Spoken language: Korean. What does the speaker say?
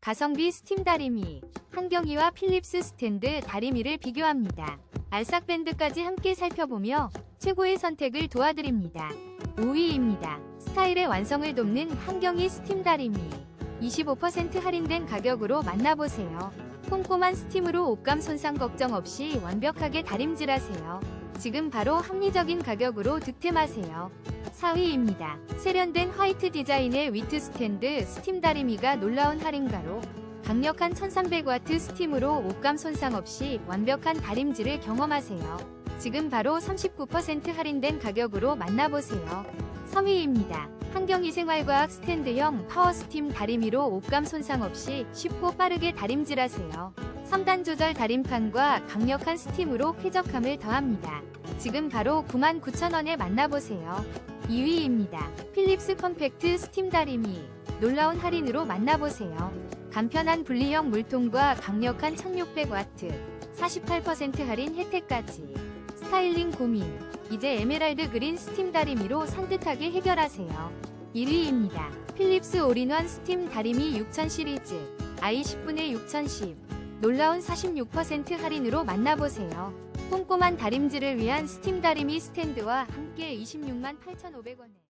가성비 스팀 다리미, 한경이와 필립스 스탠드 다리미를 비교합니다. 알싹밴드까지 함께 살펴보며 최고의 선택을 도와드립니다. 5위입니다. 스타일의 완성을 돕는 한경이 스팀 다리미. 25% 할인된 가격으로 만나보세요. 꼼꼼한 스팀으로 옷감 손상 걱정 없이 완벽하게 다림질하세요. 지금 바로 합리적인 가격으로 득템하세요. 4위입니다. 세련된 화이트 디자인의 위트 스탠드 스팀 다리미가 놀라운 할인가로 강력한 1300와트 스팀으로 옷감 손상 없이 완벽한 다림질을 경험하세요. 지금 바로 39% 할인된 가격으로 만나보세요. 3위입니다. 한경이 생활과학 스탠드형 파워 스팀 다리미로 옷감 손상 없이 쉽고 빠르게 다림질하세요. 3단 조절 다림판과 강력한 스팀으로 쾌적함을 더합니다. 지금 바로 99,000원에 만나보세요. 2위입니다. 필립스 컴팩트 스팀 다리미. 놀라운 할인으로 만나보세요. 간편한 분리형 물통과 강력한 1600와트, 48% 할인 혜택까지. 스타일링 고민. 이제 에메랄드 그린 스팀 다리미로 산뜻하게 해결하세요. 1위입니다. 필립스 올인원 스팀 다리미 6000 시리즈. i 10분의 6010. 놀라운 46% 할인으로 만나보세요. 꼼꼼한 다림질을 위한 스팀 다리미 스탠드와 함께 26만 8,500원에